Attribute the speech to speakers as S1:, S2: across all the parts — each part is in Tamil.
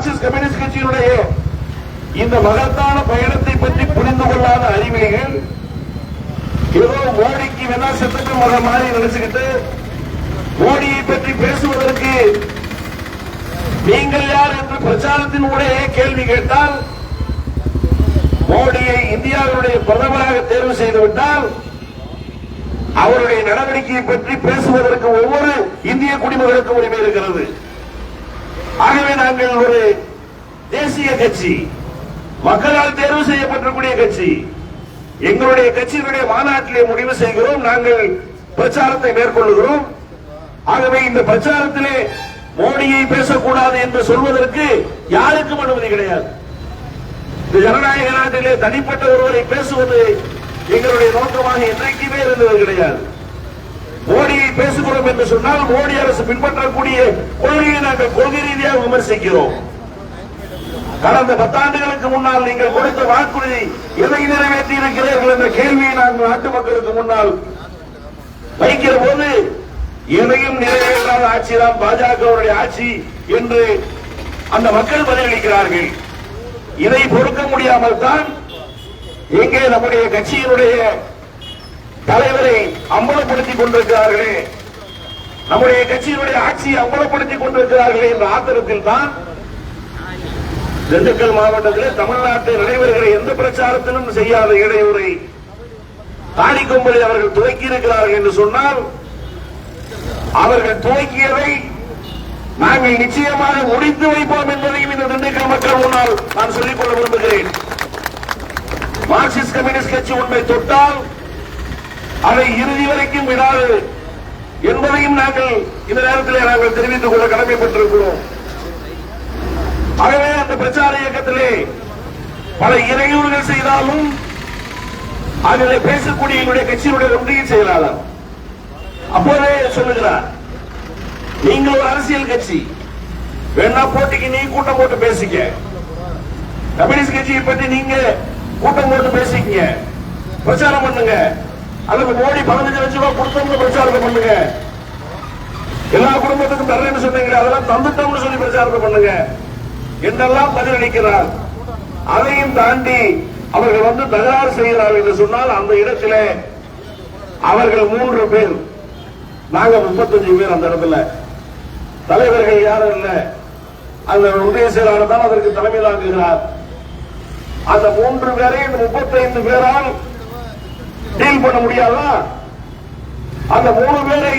S1: மார்க்சிஸ்ட் கம்யூனிஸ்ட் கட்சியினுடைய இந்த மகத்தான பயணத்தை பற்றி புரிந்து கொள்ளாத அறிவிலிகள் ஏதோ மோடிக்கு வேணா செத்துட்டு மக மாதிரி நினைச்சுக்கிட்டு மோடியை பற்றி பேசுவதற்கு நீங்கள் யார் என்று பிரச்சாரத்தின் உடைய கேள்வி கேட்டால் மோடியை இந்தியாவுடைய பிரதமராக தேர்வு செய்துவிட்டால் அவருடைய நடவடிக்கையை பற்றி பேசுவதற்கு ஒவ்வொரு இந்திய குடிமகனுக்கு உரிமை இருக்கிறது. ஆகவே நாங்கள் ஒரு தேசிய கட்சி மக்களால் தேர்வு செய்யப்பட்டிருக்கூடிய கட்சி எங்களுடைய கட்சியினுடைய மாநாட்டிலே முடிவு செய்கிறோம் நாங்கள் பிரச்சாரத்தை மேற்கொள்கிறோம் ஆகவே இந்த பிரச்சாரத்திலே மோடியை பேசக்கூடாது என்று சொல்வதற்கு யாருக்கும் அனுமதி கிடையாது. இந்த ஜனநாயக நாட்டிலே தனிப்பட்ட ஒருவரை பேசுவது எங்களுடைய நோக்கமாக என்றைக்குமே இருந்தது கிடையாது. மோடியை பேசுகிறோம் என்று சொன்னால் மோடி அரசு பின்பற்றக்கூடிய கொள்கையை நாங்கள் கொள்கை ரீதியாக விமர்சிக்கிறோம். கடந்த பத்தாண்டுகளுக்கு முன்னால் நீங்கள் கொடுத்த வாக்குறுதி எதை நிறைவேற்றி இருக்கிறீர்கள் என்ற கேள்வியை நாங்கள் நாட்டு மக்களுக்கு முன்னால் வைக்கிற போது எதையும் நிறைவேற்றாத ஆட்சிதான் பாஜகவுடைய ஆட்சி என்று அந்த மக்கள் பதிலளிக்கிறார்கள். இதை பொறுக்க முடியாமல் தான் எங்கே நம்முடைய கட்சியினுடைய தலைவரை அம்பலப்படுத்திக் கொண்டிருக்கிறார்களே. நம்முடைய கட்சியினுடைய ஆட்சியை அம்பலப்படுத்திக் கொண்டிருக்கிறார்களே என்ற ஆத்திரத்தில் தான் திண்டுக்கல் மாவட்டத்தில் தமிழ்நாட்டில் நடைபெறுகிற எந்த பிரச்சாரத்திலும் செய்யாத இடையூறை தாடிக்கொம்பலை அவர்கள் துவக்கி இருக்கிறார்கள் என்று சொன்னால் அவர்கள் துவக்கியதை நாங்கள் நிச்சயமாக முடித்து வைப்போம் என்பதையும் இந்த திண்டுக்கல் மக்கள் முன்னால் நான் சொல்லிக் கொள்ள விரும்புகிறேன். மார்க்சிஸ்ட் கம்யூனிஸ்ட் கட்சி உண்மை தொட்டால் அதை இறுதி வரைக்கும் விடாது என்பதையும் நாங்கள் இந்த நேரத்திலே நாங்கள் தெரிவித்துக் கொள்ள கடமைப்பட்டிருக்கிறோம். ஆகவே அந்த பிரச்சார இயக்கத்திலே பல இறையூறுகள் செய்தாலும் அதில் பேசக்கூடிய எங்களுடைய கட்சியினுடைய ஒன்றிய செயலாளர் அப்போதே சொல்லுகிறார் நீங்கள் ஒரு அரசியல் கட்சி வேணா போட்டிக்கு நீ கூட்டம் போட்டு பேசிக்க கம்யூனிஸ்ட் கட்சியை பற்றி நீங்க கூட்டம் போட்டு பேசிக்கங்க. பிரச்சாரம் பண்ணுங்க. அல்லது மோடி பதினஞ்சு லட்சம் ரூபாய் கொடுத்தோம்னு பிரச்சாரத்தை பண்ணுங்க. எல்லா குடும்பத்துக்கும் தரேன்னு சொன்னீங்களே அதெல்லாம் தந்துட்டோம்னு சொல்லி பிரச்சாரத்தை பண்ணுங்க. என்றெல்லாம் பதிலளிக்கிறார் அதையும் தாண்டி அவர்கள் வந்து தகராறு செய்கிறார்கள் என்று சொன்னால் அந்த இடத்துல அவர்கள் மூன்று பேர் நாங்க முப்பத்தஞ்சு பேர் அந்த இடத்துல. தலைவர்கள் யாரும் இல்லை. அந்த ஒன்றிய செயலாளர் தான் அதற்கு தலைமை தாங்குகிறார் அந்த மூன்று பேரையும் இந்த முப்பத்தைந்து பேரால் டீல் பண்ண முடியாதா? அந்த மூணு பேரை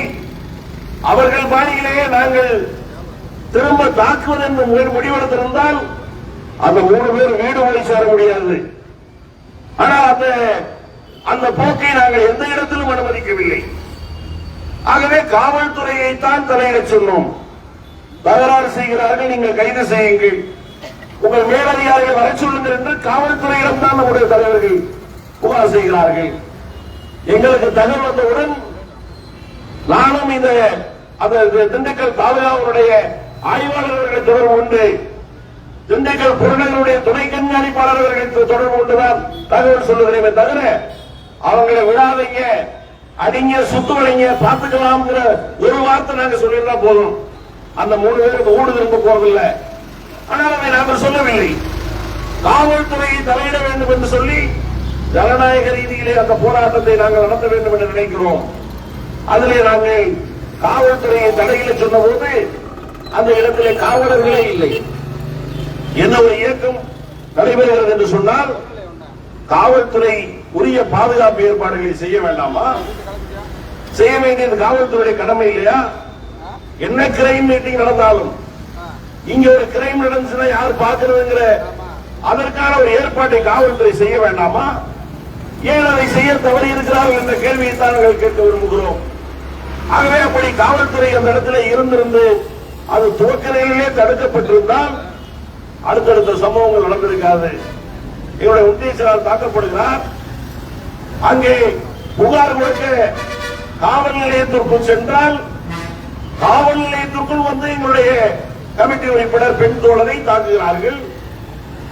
S1: அவர்கள் பாணியிலேயே நாங்கள் திரும்ப தாக்குவது என்று முடிவெடுத்திருந்தால் அந்த மூணு பேர் வீடு வழி சேர முடியாது. ஆனால் அந்த அந்த போக்கை நாங்கள் எந்த இடத்திலும் அனுமதிக்கவில்லை. ஆகவே காவல்துறையை தான் தலையிடச் சொன்னோம். தகராறு செய்கிறார்கள் நீங்கள் கைது செய்யுங்கள். உங்கள் மேலதிகாரிகள் வர சொல்லுங்கள் என்று காவல்துறையிடம் தான் நம்முடைய தலைவர்கள் புகார் செய்கிறார்கள். எங்களுக்கு தகவல் வந்தவுடன் நானும் இந்த அந்த திண்டுக்கல் தாலுகாவுடைய ஆய்வாளர்களுடைய தொடர்பு உண்டு. திண்டுக்கல் புறநகருடைய துணை கண்காணிப்பாளர் அவர்களுக்கு தொடர்பு கொண்டுதான் தகவல் சொல்லுகிறேன் தவிர அவங்களை விடாதீங்க. அடிங்க சுத்து வளைங்க பார்த்துக்கலாம்ங்கிற ஒரு வார்த்தை நாங்க சொல்லியிருந்தா போதும். அந்த மூணு பேருக்கு ஊடு திரும்ப போறதில்லை. ஆனால் அதை நாங்கள் சொல்லவில்லை. காவல்துறையை தலையிட வேண்டும் என்று சொல்லி ஜனநாயக ரீதியிலே அந்த போராட்டத்தை நாங்கள் நடத்த வேண்டும் என்று நினைக்கிறோம். அதிலே நாங்கள் காவல்துறையை தலையில சொன்னபோது அந்த இடத்திலே காவலர்களே இல்லை. என்ன ஒரு இயக்கம் நடைபெறுகிறது என்று சொன்னால் காவல்துறை உரிய பாதுகாப்பு ஏற்பாடுகளை செய்ய வேண்டாமா? செய்ய வேண்டியது காவல்துறை கடமை இல்லையா? என்ன கிரைம் மீட்டிங் நடந்தாலும் இங்க ஒரு கிரைம் நடந்துச்சுன்னா யார் பார்க்கிறதுங்கிற அதற்கான ஒரு ஏற்பாட்டை காவல்துறை செய்ய வேண்டாமா? ஏன் அதை செய்ய தவறி இருக்கிறார்கள் என்ற கேள்வியை தான் நாங்கள் கேட்க விரும்புகிறோம். ஆகவே அப்படி காவல்துறை அந்த இடத்துல இருந்திருந்து அது துவக்க நிலையிலே தடுக்கப்பட்டிருந்தால் அடுத்தடுத்த சம்பவங்கள் நடந்திருக்காது. எங்களுடைய உத்திய தாக்கப்படுகிறார். அங்கே புகார் கொடுக்க காவல் நிலையத்திற்குள் சென்றால் காவல் நிலையத்திற்குள் வந்து எங்களுடைய கமிட்டி உறுப்பினர் பெண் தோழரை தாக்குகிறார்கள்.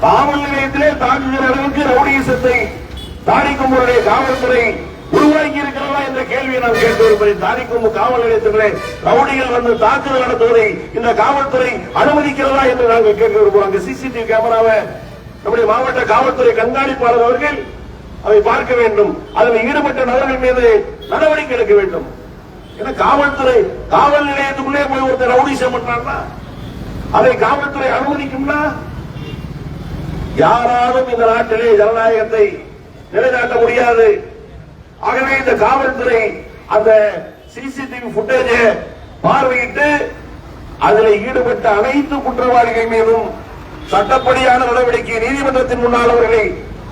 S1: காவல் நிலையத்திலே தாக்குகிற அளவுக்கு ரவுடியசத்தை தாடிக்கும்புடைய காவல்துறை உருவாக்கி இருக்கிறதா என்ற கேள்வியை நாம் கேட்டு வருகிறேன் தாரிக்கும் காவல் நிலையத்திலே ரவுடிகள் வந்து தாக்குதல் நடத்துவதை இந்த காவல்துறை அனுமதிக்கிறதா என்று நாங்கள் கேட்க விரும்புகிறோம் அங்க சிசிடிவி கேமராவை நம்முடைய மாவட்ட காவல்துறை கண்காணிப்பாளர் அவர்கள் அதை பார்க்க வேண்டும். அதில் ஈடுபட்ட நபர்கள் மீது நடவடிக்கை எடுக்க வேண்டும். ஏன்னா காவல்துறை காவல் நிலையத்துக்குள்ளே போய் ஒருத்தர் ரவுடிசம் பண்றாங்கன்னா அதை காவல்துறை அனுமதிக்கும்னா யாராலும் இந்த நாட்டிலே ஜனநாயகத்தை நிலைநாட்ட முடியாது. ஆகவே இந்த காவல்துறை அந்த சிசிடிவி புட்டேஜ பார்வையிட்டு அதில் ஈடுபட்ட அனைத்து குற்றவாளிகள் மீதும் சட்டப்படியான நடவடிக்கை நீதிமன்றத்தின் முன்னால் அவர்களை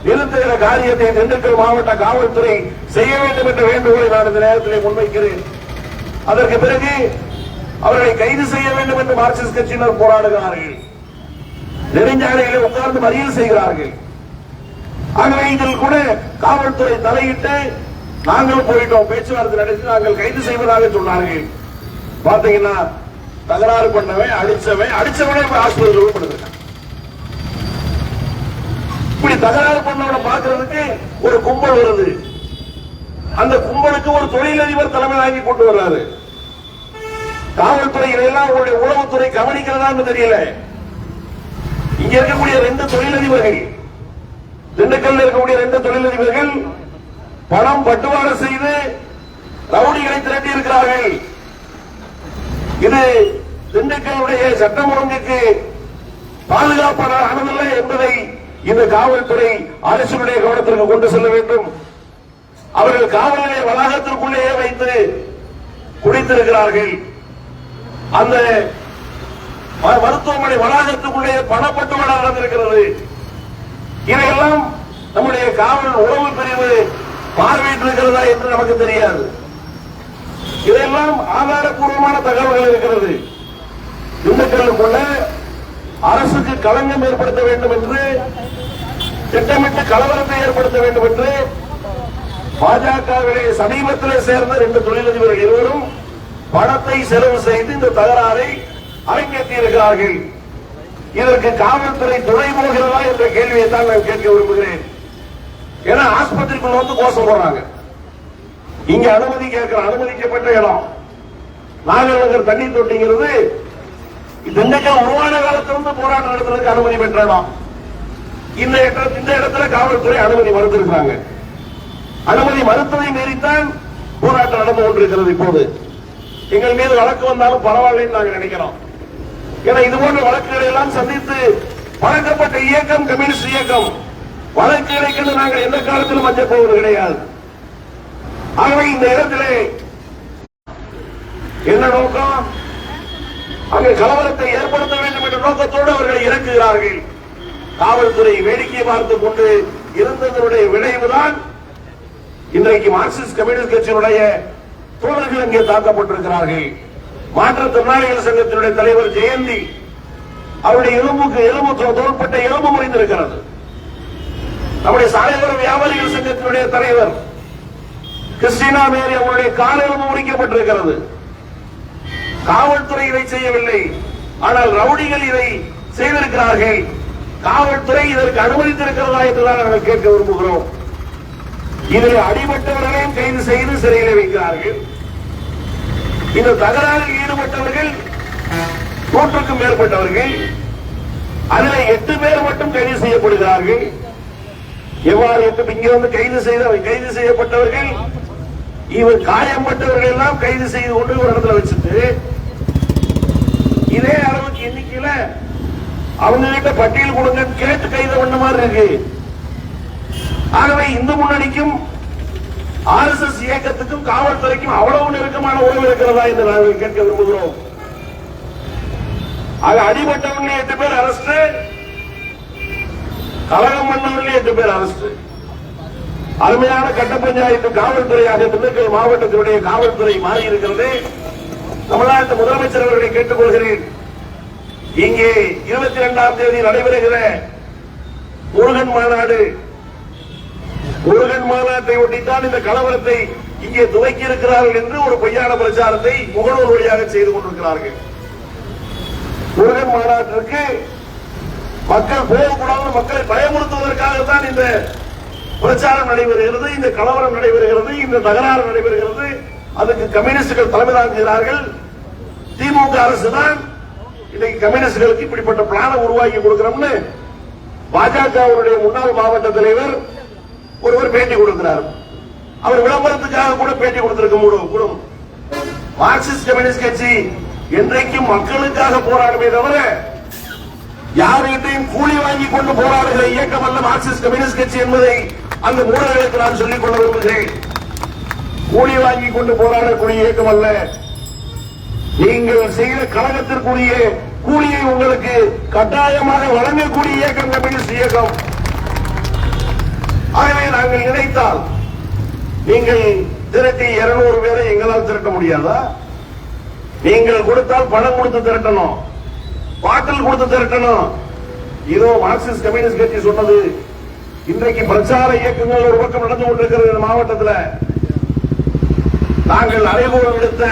S1: நிறுத்துகிற காரியத்தை திண்டுக்கல் மாவட்ட காவல்துறை செய்ய வேண்டும் என்ற வேண்டுகோளை நான் இந்த நேரத்தில் முன்வைக்கிறேன். அதற்கு பிறகு அவர்களை கைது செய்ய வேண்டும் என்று மார்க்சிஸ்ட் கட்சியினர் போராடுகிறார்கள். நெடுஞ்சாலைகளை உட்கார்ந்து மறியல் செய்கிறார்கள். ஆகவே இதில் கூட காவல்துறை தலையிட்டு நாங்கள் போயிட்டோம். பேச்சுவார்த்தை நடத்தி நாங்கள் கைது செய்வதாக சொன்னார்கள். பாத்தீங்கன்னா தகராறு பண்ணவன் அடிச்சவன் அடிச்சவனே இப்ப ஆஸ்பத்திரியில் படுத்துருக்கான் இப்படி தகராறு பண்ணவனை பாக்குறதுக்கு ஒரு கும்பல் வருது. அந்த கும்பலுக்கு ஒரு தொழிலதிபர் தலைமை வாங்கி கொண்டு வர்றாரு. காவல்துறை எல்லாம் உங்களுடைய உளவுத்துறை கவனிக்கிறதான்னு தெரியல. இங்க இருக்கக்கூடிய ரெண்டு தொழிலதிபர்கள் திண்டுக்கல்ல இருக்கக்கூடிய ரெண்டு தொழிலதிபர்கள் பணம் பட்டுவாட செய்து ரவுடிகளை திரட்டி இருக்கிறார்கள். இது திண்டுக்கல்லுடைய சட்டம் ஒழுங்குக்கு பாதுகாப்பான என்பதை இந்த காவல்துறை அரசுடைய கவனத்திற்கு கொண்டு செல்ல வேண்டும். அவர்கள் காவல் நிலைய வளாகத்திற்குள்ளேயே வைத்து குடித்திருக்கிறார்கள். அந்த ம- மருத்துவமனை வளாகத்துக்குள்ளே பணப்பட்டுவாடா நடந்திருக்கிறது. இதையெல்லாம் நம்முடைய காவல் உறவு பிரிவு பார்வையிட்டிருக்கிறதா என்று நமக்கு தெரியாது. இதெல்லாம் ஆதாரப்பூர்வமான தகவல்கள் இருக்கிறது. திண்டுக்கல்லுக்குள்ள அரசுக்கு களங்கம் ஏற்படுத்த வேண்டும் என்று திட்டமிட்டு கலவரத்தை ஏற்படுத்த வேண்டும் என்று பாஜகவிலே சமீபத்தில் சேர்ந்த ரெண்டு தொழிலதிபர்கள் இருவரும் பணத்தை செலவு செய்து இந்த தகராறை அரங்கேற்றியிருக்கிறார்கள். இதற்கு காவல்துறை துணை போகிறதா என்ற கேள்வியை தான் நான் கேட்க விரும்புகிறேன். ஏன்னா ஆஸ்பத்திரிக்குள்ள வந்து கோஷம் போடுறாங்க. இங்க அனுமதி கேட்கிற அனுமதிக்கப்பட்ட இடம். நாகர் தண்ணீர் தண்ணி தொட்டிங்கிறது திண்டுக்கல் உருவான காலத்திலிருந்து போராட்டம் நடத்துறதுக்கு அனுமதி பெற்ற இடம். இந்த இடத்துல இந்த இடத்துல காவல்துறை அனுமதி மறுத்திருக்கிறாங்க. அனுமதி மறுத்ததை மீறித்தான் போராட்டம் நடந்து கொண்டிருக்கிறது இப்போது. எங்கள் மீது வழக்கு வந்தாலும் பரவாயில்லைன்னு நாங்கள் நினைக்கிறோம். ஏன்னா இது போன்ற வழக்குகளை எல்லாம் சந்தித்து வழங்கப்பட்ட இயக்கம் கம்யூனிஸ்ட் இயக்கம். வழக்குகளை கண்டு நாங்கள் எந்த காலத்திலும் மஞ்சள் போவது கிடையாது. ஆகவே இந்த இடத்திலே என்ன நோக்கம்? அங்கு கலவரத்தை ஏற்படுத்த வேண்டும் என்ற நோக்கத்தோடு அவர்கள் இறக்குகிறார்கள் காவல்துறை வேடிக்கை பார்த்துக் கொண்டு இருந்ததனுடைய விளைவுதான் இன்றைக்கு மார்க்சிஸ்ட் கம்யூனிஸ்ட் கட்சியினுடைய தோழர்கள் இங்கே தாக்கப்பட்டிருக்கிறார்கள். மாற்றுத்திறனாளிகள் சங்கத்தினுடைய தலைவர் ஜெயந்தி அவருடைய எலும்புக்கு எலும்பு தோள்பட்ட எலும்பு முறிந்திருக்கிறது. நம்முடைய சாலையோர வியாபாரிகள் சங்கத்தினுடைய தலைவர் கிறிஸ்டினா மேரி அவருடைய கால எலும்பு முறிக்கப்பட்டிருக்கிறது. காவல்துறை இதை செய்யவில்லை. ஆனால் ரவுடிகள் இதை செய்திருக்கிறார்கள். காவல்துறை இதற்கு அனுமதித்திருக்கிறதா என்றுதான் நாங்கள் கேட்க விரும்புகிறோம். இதில் அடிபட்டவர்களையும் கைது செய்து சிறையில் வைக்கிறார்கள். இந்த தகராறில் ஈடுபட்டவர்கள் நூற்றுக்கும் மேற்பட்டவர்கள் அதில் எட்டு பேர் மட்டும் கைது செய்யப்படுகிறார்கள். எவ்வாறு எட்டு இங்கே வந்து கைது செய்த கைது செய்யப்பட்டவர்கள் இவர் காயம்பட்டவர்கள் எல்லாம் கைது செய்து கொண்டு ஒரு இடத்துல வச்சுட்டு இதே அளவுக்கு எண்ணிக்கையில அவங்க கிட்ட பட்டியல் கொடுங்க கேட்டு கைது பண்ண மாதிரி இருக்கு. ஆகவே இந்து முன்னணிக்கும் ஆர் எஸ் எஸ் இயக்கத்துக்கும் காவல்துறைக்கும் அவ்வளவு நெருக்கமான உறவு இருக்கிறதா என்று நாங்கள் கேட்க விரும்புகிறோம். ஆக அடிபட்டவர்கள் எட்டு பேர் அரஸ்ட் கலகம் பண்ணவர்கள் எட்டு பேர் அரஸ்ட் அருமையான கட்ட பஞ்சாயத்து காவல்துறையாக திண்டுக்கல் மாவட்டத்தினுடைய காவல்துறை மாறி இருக்கிறது தமிழ்நாட்டு முதலமைச்சர் அவர்களை கேட்டுக்கொள்கிறேன். இங்கே இருபத்தி இரண்டாம் தேதி நடைபெறுகிற முருகன் மாநாடு முருகன் மாநாட்டை ஒட்டித்தான் இந்த கலவரத்தை இங்கே துவக்கி இருக்கிறார்கள் என்று ஒரு பொய்யான பிரச்சாரத்தை முகநூல் வழியாக செய்து கொண்டிருக்கிறார்கள். முருகன் மாநாட்டிற்கு மக்கள் போகக்கூடாது மக்களை பயமுறுத்துவதற்காகத்தான் இந்த பிரச்சாரம் நடைபெறுகிறது இந்த கலவரம் நடைபெறுகிறது இந்த தகராறு நடைபெறுகிறது. அதுக்கு கம்யூனிஸ்டுகள் தலைமை தாங்குகிறார்கள். திமுக அரசு தான் இன்னைக்கு கம்யூனிஸ்டுகளுக்கு இப்படிப்பட்ட பிளானை உருவாக்கி கொடுக்கிறோம்னு பாஜகவுடைய முன்னாள் மாவட்ட தலைவர் ஒருவர் பேட்டி கொடுக்கிறார். அவர் விளம்பரத்துக்காக கூட பேட்டி கொடுத்திருக்க முடியும் கூடும் மார்க்சிஸ்ட் கம்யூனிஸ்ட் கட்சி என்றைக்கும் மக்களுக்காக போராடுமே தவிர யார்கிட்டையும் கூலி வாங்கி கொண்டு போராடுகிற இயக்கம் அல்ல மார்க்சிஸ்ட் கம்யூனிஸ்ட் கட்சி என்பதை அந்த மூடர்களுக்கு நான் சொல்லிக் கொள்ள விரும்புகிறேன். கூலி வாங்கி கொண்டு போராடக்கூடிய இயக்கம் அல்ல. நீங்கள் செய்த கழகத்திற்குரிய கூலியை உங்களுக்கு கட்டாயமாக வழங்கக்கூடிய இயக்கம் கம்யூனிஸ்ட் இயக்கம். ஆகவே நாங்கள் நினைத்தால் நீங்கள் திரட்டி இருநூறு பேரை எங்களால் திரட்ட முடியாதா? நீங்கள் கொடுத்தால் பணம் கொடுத்து திரட்டணும். பாட்டில் கொடுத்து திரட்டணும். இதோ மார்க்சிஸ்ட் கம்யூனிஸ்ட் கட்சி சொன்னது. இன்றைக்கு பிரச்சார இயக்கங்கள் ஒரு பக்கம் நடந்து கொண்டிருக்கிறது மாவட்டத்தில். நாங்கள் அறைகூலம் எடுத்த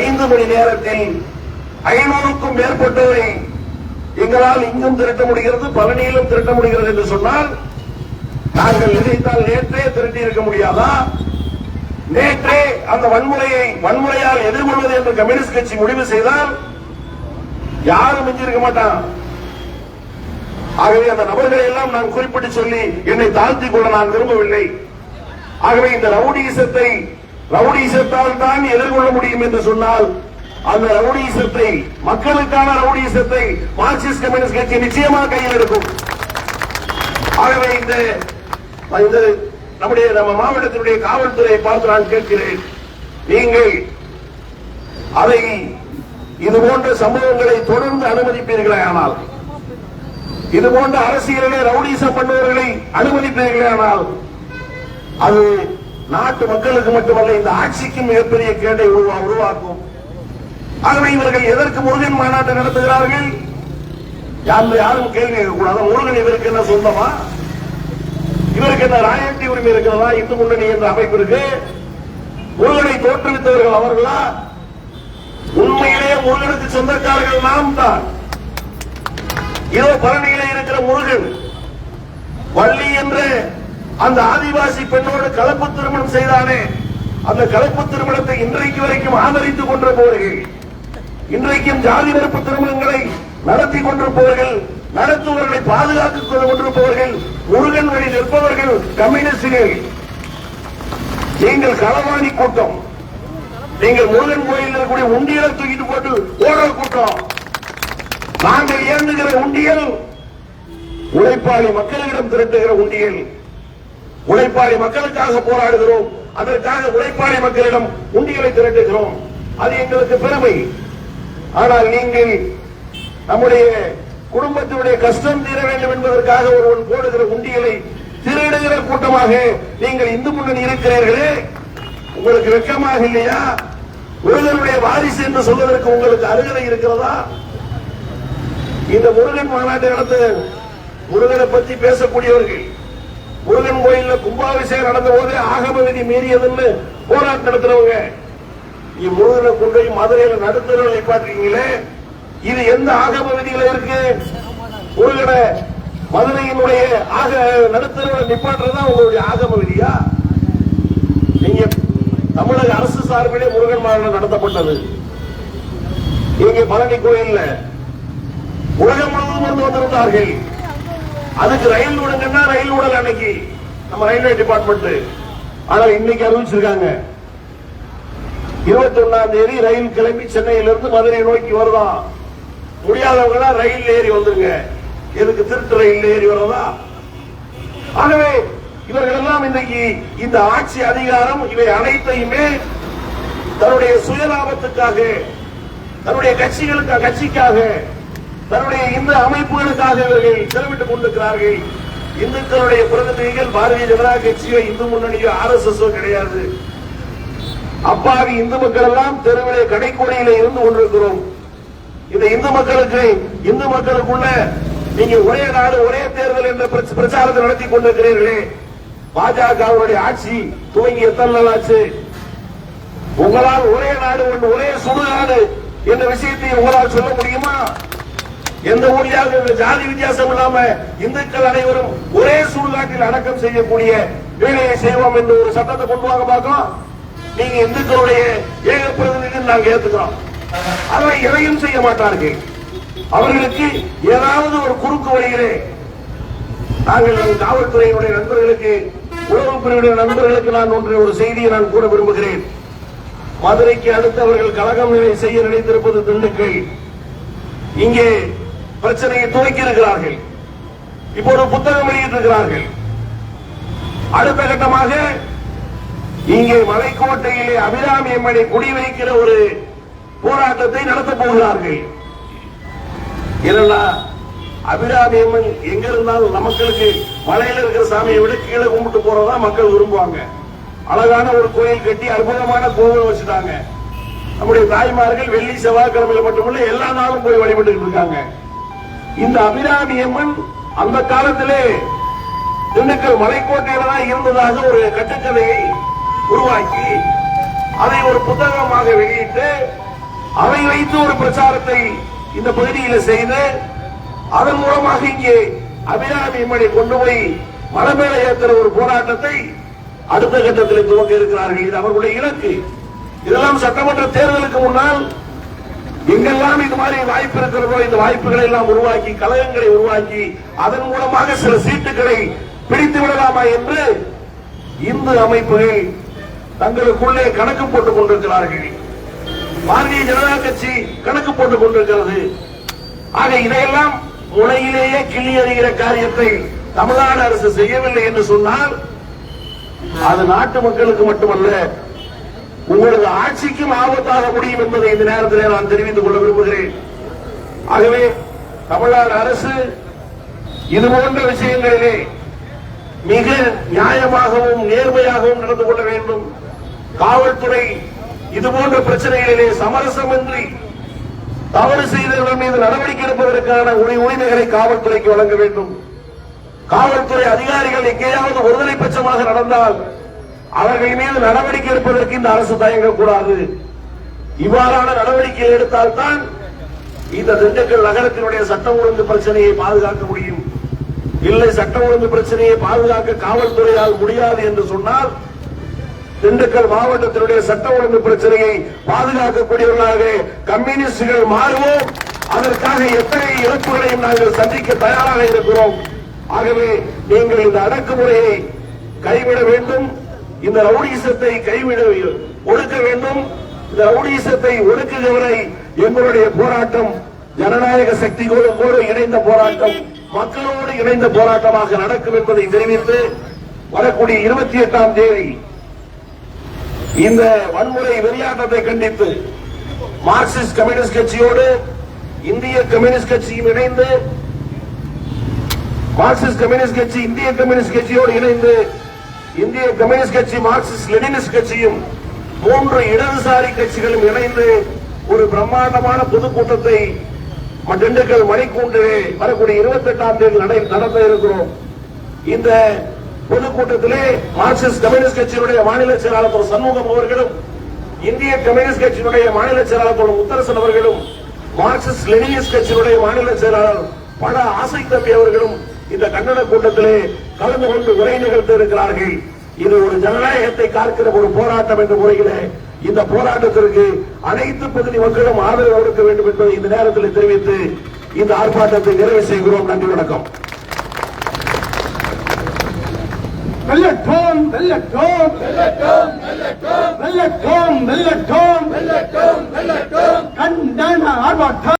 S1: ஐந்து மணி நேரத்தில் ஐநூறுக்கும் மேற்பட்டவரை எங்களால் இங்கும் திரட்ட முடிகிறது பழனியிலும் திரட்ட முடிகிறது என்று சொன்னால் நாங்கள் நினைத்தால் நேற்றே திரட்டி இருக்க முடியாதா? நேற்றே அந்த வன்முறையை வன்முறையால் எதிர்கொள்வது என்று கம்யூனிஸ்ட் கட்சி முடிவு செய்தால் யாரும் மிஞ்சிருக்க மாட்டான். ஆகவே அந்த நபர்களை எல்லாம் நான் குறிப்பிட்டு சொல்லி என்னை தாழ்த்திக் கொள்ள நான் விரும்பவில்லை. ஆகவே இந்த ரவுடிசத்தை ரவுடிசத்தால் தான் எதிர்கொள்ள முடியும் என்று சொன்னால் அந்த ரவுடிசத்தை மக்களுக்கான ரவுடிசத்தை மார்க்சிஸ்ட் கம்யூனிஸ்ட் கட்சி நிச்சயமாக கையில் எடுக்கும். ஆகவே இந்த வந்து நம்முடைய நம்ம மாவட்டத்தினுடைய காவல்துறையை பார்த்து நான் கேட்கிறேன். நீங்கள் அதை இது போன்ற சம்பவங்களை தொடர்ந்து அனுமதிப்பீர்களே ஆனால் இது போன்ற அரசியலிலே ரவுடிசம் பண்ணுவவர்களை அனுமதிப்பீர்களே ஆனால் அது நாட்டு மக்களுக்கு மட்டுமல்ல இந்த ஆட்சிக்கும் மிகப்பெரிய கேட்டை உருவா உருவாக்கும். ஆகவே இவர்கள் எதற்கு முருகன் மாநாட்டை நடத்துகிறார்கள்? யாரும் யாரும் கேள்வி கேட்கக்கூடாது. முருகன் இவருக்கு என்ன சொந்தமா? இவருக்கு என்ன ராயல்டி உரிமை இருக்கிறதா? இந்து முன்னணி என்ற அமைப்பு இருக்கு. முருகனை தோற்றுவித்தவர்கள் அவர்களா? உண்மையிலே முருகனுக்கு சொந்தக்காரர்கள் நாம் தான். இதோ பழனியிலே இருக்கிற முருகன். வள்ளி என்று அந்த ஆதிவாசி பெண்ணோடு கலப்பு திருமணம் செய்தானே. அந்த கலப்பு திருமணத்தை இன்றைக்கு வரைக்கும் ஆதரித்துக் கொண்டிருப்பவர்கள். இன்றைக்கும் ஜாதி வெறுப்பு திருமணங்களை நடத்தி கொண்டிருப்பவர்கள் நடத்துவர்களை பாதுகாத்துக் கொண்டிருப்பவர்கள் முருகன் வழி நிற்பவர்கள் கம்யூனிஸ்டுகள் நீங்கள் களவாணி கூட்டம். நீங்கள் முருகன் கோயில் இருக்கக்கூடிய உண்டியலை தூக்கிட்டு போட்டு ஓடுற கூட்டம். நாங்கள் இயங்குகிற உண்டியல் உழைப்பாளி மக்களிடம் திரட்டுகிற உண்டியல். உழைப்பாளி மக்களுக்காக போராடுகிறோம். அதற்காக உழைப்பாளி மக்களிடம் உண்டியலை திரட்டுகிறோம். அது எங்களுக்கு பெருமை. ஆனால் நீங்கள் நம்முடைய குடும்பத்தினுடைய கஷ்டம் தீர வேண்டும் என்பதற்காக ஒருவன் போடுகிற உண்டியலை திருடுகிற கூட்டமாக நீங்கள் இந்து முன்னணி இருக்கிறீர்களே. உங்களுக்கு வெக்கமாக இல்லையா? முருகனுடைய வாரிசு என்று சொல்வதற்கு உங்களுக்கு அருகதை இருக்கிறதா? இந்த முருகன் மாநாட்டை நடத்த முருகனை பற்றி பேசக்கூடியவர்கள் முருகன் கோயில்ல கும்பாபிஷேகம் நடந்த போது ஆகம விதி மீறியதுன்னு போராட்டம் நடத்துறவங்க நீ முருகனை கொண்டு போய் மதுரையில நடுத்தர நிப்பாட்டுறீங்களே இது எந்த ஆகம விதியில இருக்கு முருகனை மதுரையினுடைய ஆக நடுத்தர நிப்பாட்டுறதா உங்களுடைய ஆகம விதியா நீங்க தமிழக அரசு சார்பிலே முருகன் மாநாடு நடத்தப்பட்டது. இங்க பழனி கோயில்ல உலகம் முழுவதும் வந்து வந்திருந்தார்கள். அதுக்கு ரயில் விடுங்கன்னா ரயில் விடல அன்னைக்கு. நம்ம ரயில்வே டிபார்ட்மெண்ட். ஆனால் இன்னைக்கு அறிவிச்சிருக்காங்க. இருபத்தி ஒன்னாம் தேதி ரயில் கிளம்பி சென்னையிலிருந்து மதுரை நோக்கி வருதான் முடியாதவங்க ரயில் ஏறி வந்துருங்க. எதுக்கு திருட்டு ரயில் ஏறி வரதா ஆகவே இவர்கள் எல்லாம் இன்னைக்கு இந்த ஆட்சி அதிகாரம் இவை அனைத்தையுமே தன்னுடைய சுயலாபத்துக்காக தன்னுடைய கட்சிகளுக்கு கட்சிக்காக தன்னுடைய இந்த அமைப்புகளுக்காக இவர்கள் செலவிட்டுக் கொண்டிருக்கிறார்கள். இந்துக்களுடைய பிரதிநிதிகள் பாரதிய ஜனதா கட்சியோ இந்து முன்னணியோ ஆர் எஸ் எஸ் கிடையாது. அப்பாவி இந்து மக்கள் எல்லாம் தெருவிலே கடைக்கோடியிலே இருந்து கொண்டிருக்கிறோம். இந்த இந்து மக்களுக்கு இந்து மக்களுக்குள்ள நீங்க ஒரே நாடு ஒரே தேர்தல் என்ற பிரச்சாரத்தை நடத்தி கொண்டிருக்கிறீர்களே. பாஜகவுடைய ஆட்சி துவங்கி எத்தனை நாள் ஆச்சு? உங்களால் ஒரே நாடு ஒன்று ஒரே சுடுகாடு என்ற விஷயத்தை உங்களால் சொல்ல முடியுமா? எந்த ஊழியாக ஜாதி வித்தியாசம் இல்லாம இந்துக்கள் அனைவரும் ஒரே சுடுகாட்டில் அடக்கம் செய்யக்கூடிய வேலையை செய்வோம் என்று ஒரு சட்டத்தை கொண்டு வாங்க பார்க்கலாம் நீங்க இந்துக்களுடைய ஏக பிரதிநிதி நாங்க ஏத்துக்கிறோம். அதை எதையும் செய்ய மாட்டார்கள். அவர்களுக்கு ஏதாவது ஒரு குறுக்கு வழியிலே நாங்கள் நம் காவல்துறையினுடைய நண்பர்களுக்கு உளவு பிரிவுடைய நண்பர்களுக்கு நான் ஒன்று ஒரு செய்தியை நான் கூற விரும்புகிறேன். மதுரைக்கு அடுத்து அவர்கள் கழகம் நிலை செய்ய நினைத்திருப்பது திண்டுக்கல். இங்கே பிரச்சனையை துவக்கி இருக்கிறார்கள் இப்போ ஒரு புத்தகம் வெளியிட்டிருக்கிறார்கள். அடுத்த கட்டமாக இங்கே மலைக்கோட்டையிலே அபிராமி அம்மனை குடிவைக்கிற ஒரு போராட்டத்தை நடத்தப் போகிறார்கள். இல்லைன்னா அபிராமி அம்மன் எங்க இருந்தாலும் மக்களுக்கு மலையில இருக்கிற சாமியை விட கீழே கும்பிட்டு போறதா மக்கள் விரும்புவாங்க. அழகான ஒரு கோயில் கட்டி அற்புதமான கோவில் வச்சுட்டாங்க. நம்முடைய தாய்மார்கள் வெள்ளி செவ்வாய்க்கிழமையில மட்டுமல்ல எல்லா நாளும் போய் வழிபட்டு இருக்காங்க. இந்த அபிராமி அம்மன் அந்த காலத்திலே திண்டுக்கல் மலைக்கோட்டையில தான் இருந்ததாக ஒரு கட்டுக்கதையை உருவாக்கி அதை ஒரு புத்தகமாக வெளியிட்டு அதை வைத்து ஒரு பிரச்சாரத்தை இந்த பகுதியில் செய்து அதன் மூலமாக இங்கே அபிராமி அம்மனை கொண்டு போய் மலமேல ஏற்றுற ஒரு போராட்டத்தை அடுத்த கட்டத்தில் துவங்க இருக்கிறார்கள். இது அவர்களுடைய இலக்கு. இதெல்லாம் சட்டமன்ற தேர்தலுக்கு முன்னால் எங்கெல்லாம் இது மாதிரி வாய்ப்பு இருக்கிறதோ இந்த வாய்ப்புகளை எல்லாம் உருவாக்கி கழகங்களை உருவாக்கி அதன் மூலமாக சில சீட்டுகளை பிடித்து விடலாமா என்று இந்து அமைப்புகள் தங்களுக்குள்ளே கணக்கு போட்டுக் கொண்டிருக்கிறார்கள். பாரதிய ஜனதா கட்சி கணக்கு போட்டுக் கொண்டிருக்கிறது. ஆக இதையெல்லாம் முனையிலேயே கிள்ளி அறிகிற காரியத்தை தமிழ்நாடு அரசு செய்யவில்லை என்று சொன்னால் அது நாட்டு மக்களுக்கு மட்டுமல்ல உங்களது ஆட்சிக்கும் ஆபத்தாக முடியும் என்பதை இந்த நேரத்தில் நான் தெரிவித்துக் கொள்ள விரும்புகிறேன். ஆகவே தமிழ்நாடு அரசு இது போன்ற விஷயங்களிலே மிக நியாயமாகவும் நேர்மையாகவும் நடந்து கொள்ள வேண்டும். காவல்துறை இது போன்ற பிரச்சனைகளிலே சமரசமின்றி தவறு செய்தவர்கள் மீது நடவடிக்கை எடுப்பதற்கான உரி- உரிமைகளை காவல்துறைக்கு வழங்க வேண்டும். காவல்துறை அதிகாரிகள் எங்கேயாவது ஒருதலை பட்சமாக நடந்தால் அவர்கள் மீது நடவடிக்கை எடுப்பதற்கு இந்த அரசு தயங்கக்கூடாது இவ்வாறான நடவடிக்கை எடுத்தால்தான் இந்த திண்டுக்கல் நகரத்தினுடைய சட்டம் ஒழுங்கு பிரச்சனையை பாதுகாக்க முடியும். இல்லை சட்டம் ஒழுங்கு பிரச்சனையை பாதுகாக்க காவல்துறையால் முடியாது என்று சொன்னால் திண்டுக்கல் மாவட்டத்தினுடைய சட்ட ஒழுங்கு பிரச்சனையை பாதுகாக்கக்கூடியவர்களாக கம்யூனிஸ்டுகள் மாறுவோம். அதற்காக எத்தனை இழப்புகளையும் நாங்கள் சந்திக்க தயாராக இருக்கிறோம். ஆகவே நீங்கள் இந்த அடக்குமுறையை கைவிட வேண்டும். இந்த ரவுடிசத்தை கைவிட ஒடுக்க வேண்டும். இந்த ரவுடிசத்தை ஒடுக்குகிறவரை எங்களுடைய போராட்டம் ஜனநாயக சக்திகளோடு இணைந்த போராட்டம் மக்களோடு இணைந்த போராட்டமாக நடக்கும் என்பதை தெரிவித்து வரக்கூடிய இருபத்தி எட்டாம் தேதி இந்த வன்முறை வெறியாட்டத்தை கண்டித்து மார்க்சிஸ்ட் கம்யூனிஸ்ட் கட்சியோடு இந்திய கம்யூனிஸ்ட் கட்சியும் இணைந்து மார்க்சிஸ்ட் கம்யூனிஸ்ட் கட்சி இந்திய கம்யூனிஸ்ட் கட்சியோடு இணைந்து இந்திய கம்யூனிஸ்ட் கட்சி மார்க்சிஸ்ட் லெனினிஸ்ட் கட்சியும் மூன்று இடதுசாரி கட்சிகளும் இணைந்து ஒரு பிரம்மாண்டமான பொதுக்கூட்டத்தை ம- திண்டுக்கல் மணிக்கூண்டிலே வரக்கூடிய இருபத்தி எட்டாம் தேதி நடை- நடத்த இருக்கிறோம். இந்த பொதுக்கூட்டத்திலே மார்க்சிஸ்ட் கம்யூனிஸ்ட் கட்சியினுடைய மாநில செயலாளர் திரு சண்முகம் அவர்களும் இந்திய கம்யூனிஸ்ட் கட்சியினுடைய மாநில செயலாளர் திரு முத்தரசன் அவர்களும் மார்க்சிஸ்ட் லெனினிஸ்ட் கட்சியினுடைய மாநில செயலாளர் பல ஆசை தம்பி அவர்களும் இந்த கண்டன கூட்டத்திலே கலந்து கொண்டு உரை நிகழ்த்த இருக்கிறார்கள். இது ஒரு ஜனநாயகத்தை காக்கிற ஒரு போராட்டம் என்ற முறையிலே இந்த போராட்டத்திற்கு அனைத்து பகுதி மக்களும் ஆதரவு கொடுக்க வேண்டும் என்பதை இந்த நேரத்தில் தெரிவித்து இந்த ஆர்ப்பாட்டத்தை நிறைவு செய்கிறோம். நன்றி வணக்கம்.
S2: வெள்ளட்டோம் வெள்ளட்டோம் வெள்ளட்டோம் வெள்ளட்டோம் வெள்ளட்டோம் கண்டன ஆர்ப்பாட்டம்.